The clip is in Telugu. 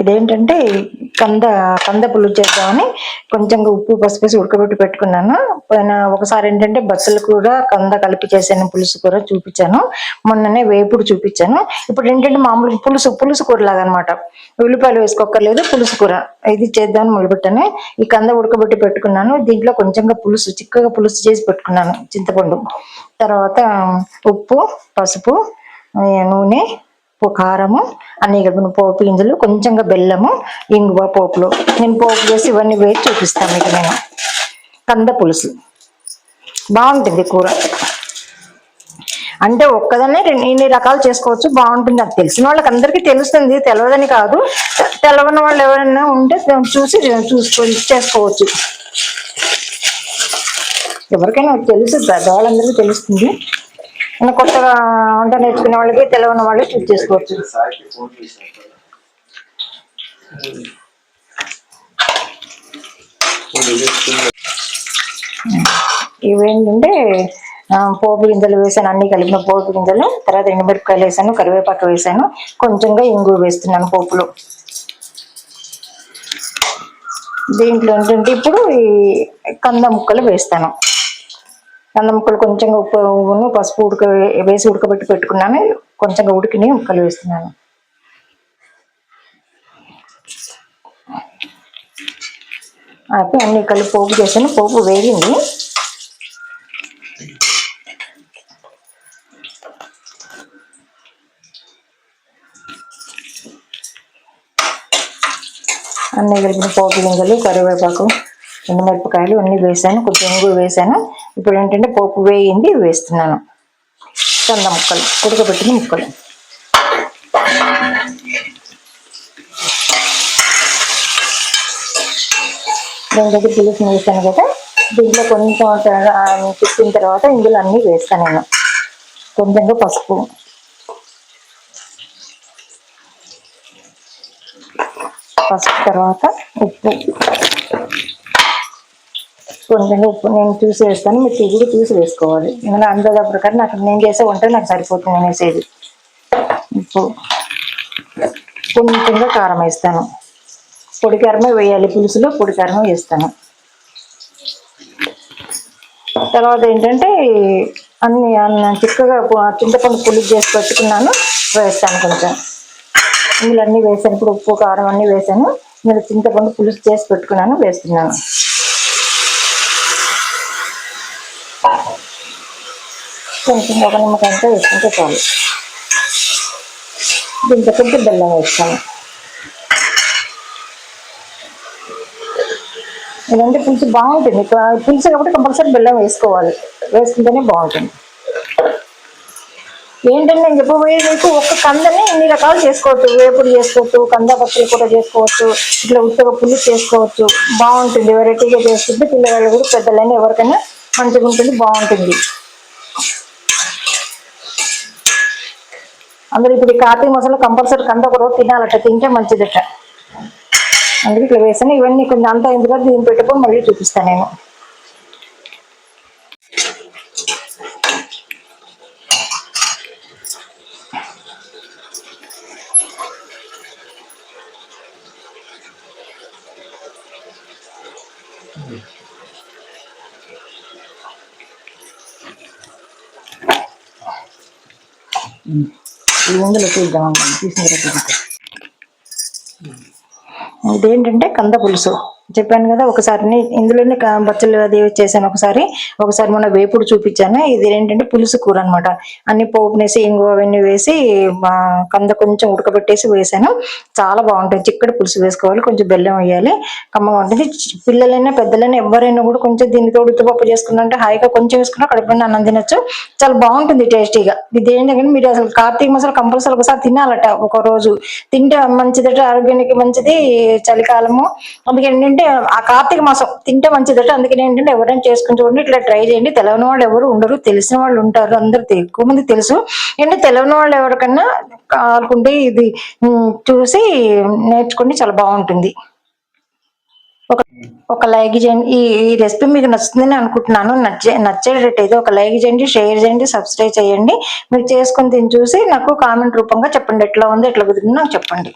ఇదేంటంటే కంద కంద పులుసు చేద్దామని కొంచెం ఉప్పు పసుపు వేసి ఉడకబెట్టి పెట్టుకున్నాను. పైన ఒకసారి ఏంటంటే బస్సులు కూర కంద కలిపి చేసాను పులుసు కూర చూపించాను. మొన్ననే వేపుడు చూపించాను. ఇప్పుడు ఏంటంటే మామూలు పులుసు పులుసు కూర లాగా అనమాట ఉల్లిపాయలు వేసుకోక్కర్లేదు పులుసు కూర. ఇది చేద్దామని మొదలుపెట్టాను. ఈ కంద ఉడకబెట్టి పెట్టుకున్నాను. దీంట్లో కొంచెంగా పులుసు చిక్కగా పులుసు చేసి పెట్టుకున్నాను చింతపండు. తర్వాత ఉప్పు పసుపు నూనె కారము అన్ని కలిపిన పోపు గింజలు కొంచెంగా బెల్లము ఇంగువ పోపులు. నేను పోపు చేసి ఇవన్నీ వేసి చూపిస్తాను మీకు నేను. కంద పులుసు. బాగుంటుంది కూర. అంటే ఒక్కదనే ఇన్ని రకాలు చేసుకోవచ్చు బాగుంటుంది. అది తెలిసిన వాళ్ళకి అందరికీ తెలుస్తుంది తెలియదని కాదు. తెలవని వాళ్ళు ఎవరైనా ఉంటే చూసి చూసుకొని చేసుకోవచ్చు. ఎవరికైనా తెలుసు పెద్దవాళ్ళందరికీ తెలుస్తుంది. కొత్తగా వంట నేర్చుకునే వాళ్ళకి తెలియని వాళ్ళు చూస్ చేసుకోవచ్చు. ఇవేంటంటే పోపు గింజలు వేసాను అన్ని కలిపిన పోపు గింజలు తర్వాత ఎండుమిరపకాయలు వేసాను కరివేపాకు వేసాను కొంచెంగా ఇంగు వేస్తున్నాను పోపులో. దీంట్లో ఏంటంటే ఇప్పుడు ఈ కంద ముక్కలు వేస్తాను. కంద ముక్కలు కొంచెంగా ఉప్పును పసుపు ఉడక వేసి ఉడకబెట్టి పెట్టుకున్నాను. కొంచెంగా ఉడికిని ముక్కలు వేస్తున్నాను. అయితే అన్ని కలిపి పోపు చేశాను. పోపు వేగింది. అన్నీ కలిపిన పోపు గింజలు కరివేపాకు ఎండుమిరపకాయలు అన్నీ వేసాను కొంచెం ఇంగు వేసాను ఇప్పుడు ఏంటంటే పోపు వేయింది వేస్తున్నాను. కంద ముక్కలు ఉడకబెట్టిన ముక్కలు. దీని దగ్గర పులుసు వేసాను కదా దీంట్లో కొంచెం తిప్పిన తర్వాత ఇందులో అన్నీ వేస్తాను నేను. కొంచెంగా పసుపు. పసుపు తర్వాత ఉప్పు. కొంచెం ఉప్పు నేను చూసి వేస్తాను మీరు తిరిగి చూసి వేసుకోవాలి ఏమైనా అందాజ ప్రకారం నాకు నేను చేసే వంట నాకు సరిపోతుంది నేను వేసేది ఉప్పు. కొంచెంగా కారం వేస్తాను. పొడి కారమే వేయాలి పులుసులో పొడి కారమే వేస్తాను. తర్వాత ఏంటంటే అన్ని చిక్కగా చింతపండు పులుసు చేసి పెట్టుకున్నాను వేస్తాను కొంచెం. ఇందులో అన్నీ వేసాను ఇప్పుడు ఉప్పు కారం అన్నీ వేసాను. ఇందులో చింతపండు పులుసు చేసి పెట్టుకున్నాను వేస్తున్నాను. కొంచెం ఒక నిమ్మకాయంతో వేసుకుంటే చాలు దీంట్లో కొంచెం బెల్లం వేస్తాను. ఇదంటే పులుసు బాగుంటుంది. పులుసు కాబట్టి కంపల్సరీ బెల్లం వేసుకోవాలి. వేసుకుంటేనే బాగుంటుంది. ఏంటంటే నేను చెప్పబోయే మీకు ఒక్క కందని ఇన్ని రకాలు చేసుకోవచ్చు. వేపుడు చేసుకోవచ్చు కంద పచ్చలు కూడా చేసుకోవచ్చు ఇట్లా ఉత్తగా పులుసు చేసుకోవచ్చు. బాగుంటుంది. వెరైటీగా చేసుకుంటే పిల్లవాళ్ళు కూడా పెద్దలైనా ఎవరికైనా మంచిగా ఉంటుంది బాగుంటుంది. అందరూ ఇప్పుడు ఈ కార్తీక మాసంలో కంపల్సరీ కంద ఒక రోజు తినాలట తింటే మంచిదట. అందుకే ఇట్లా వేసాను ఇవన్నీ కొంచెం అంతా ఎందుకంటే దీన్ని పెట్టుకొని మళ్ళీ చూపిస్తాను నేను. ఈ ఇందులో చూద్దాం. తీసిన తర్వాత ఇదేంటంటే కంద పులుసు. చెప్పాను కదా ఒకసారి ఇందులోనే బచ్చలు అది చేశాను ఒకసారి. ఒకసారి మొన్న వేపుడు చూపించాను. ఇది ఏంటంటే పులుసు కూర అనమాట అన్ని పోపునేసి ఇంగువ అవన్నీ వేసి కంద కొంచెం ఉడకబెట్టేసి వేసాను. చాలా బాగుంటుంది. చిక్కటి పులుసు వేసుకోవాలి. కొంచెం బెల్లం వేయాలి. కమ్మగా ఉంటుంది. పిల్లలైనా పెద్దలైనా ఎవరైనా కూడా కొంచెం దీనితో ఉడతపప్పు చేసుకున్నంటే హాయిగా కొంచెం వేసుకున్నా కడుపుని అన్నం తినొచ్చు. చాలా బాగుంటుంది టేస్టీగా. ఇది ఏంటంటే మీరు అసలు కార్తీక మాసాలు కంపల్సరీ ఒకసారి తినాలట ఒక రోజు. తింటే మంచిదట ఆరోగ్యానికి మంచిది చలికాలము. అందుకే ఏంటంటే ఆ కార్తీక మాసం తింటే మంచిదట. అందుకని ఏంటంటే ఎవరైనా చేసుకుని చూడండి ఇట్లా ట్రై చేయండి. తెలియని వాళ్ళు ఎవరు ఉండరు తెలిసిన వాళ్ళు ఉంటారు. అందరు ఎక్కువ మంది తెలుసు. ఏంటంటే తెలియని వాళ్ళు ఎవరికన్నా కావాలకుంటే ఇది చూసి నేర్చుకోండి చాలా బాగుంటుంది. ఒక ఒక లైక్ చేయండి. ఈ ఈ రెసిపీ మీకు నచ్చుతుందని అనుకుంటున్నాను. నచ్చే నచ్చేటట్టయితే ఒక లైక్ చేయండి షేర్ చేయండి సబ్స్క్రైబ్ చేయండి. మీరు చేసుకుని తిని చూసి నాకు కామెంట్ రూపంగా చెప్పండి. ఎట్లా ఉంది ఎట్లా కుదిరింది నాకు చెప్పండి.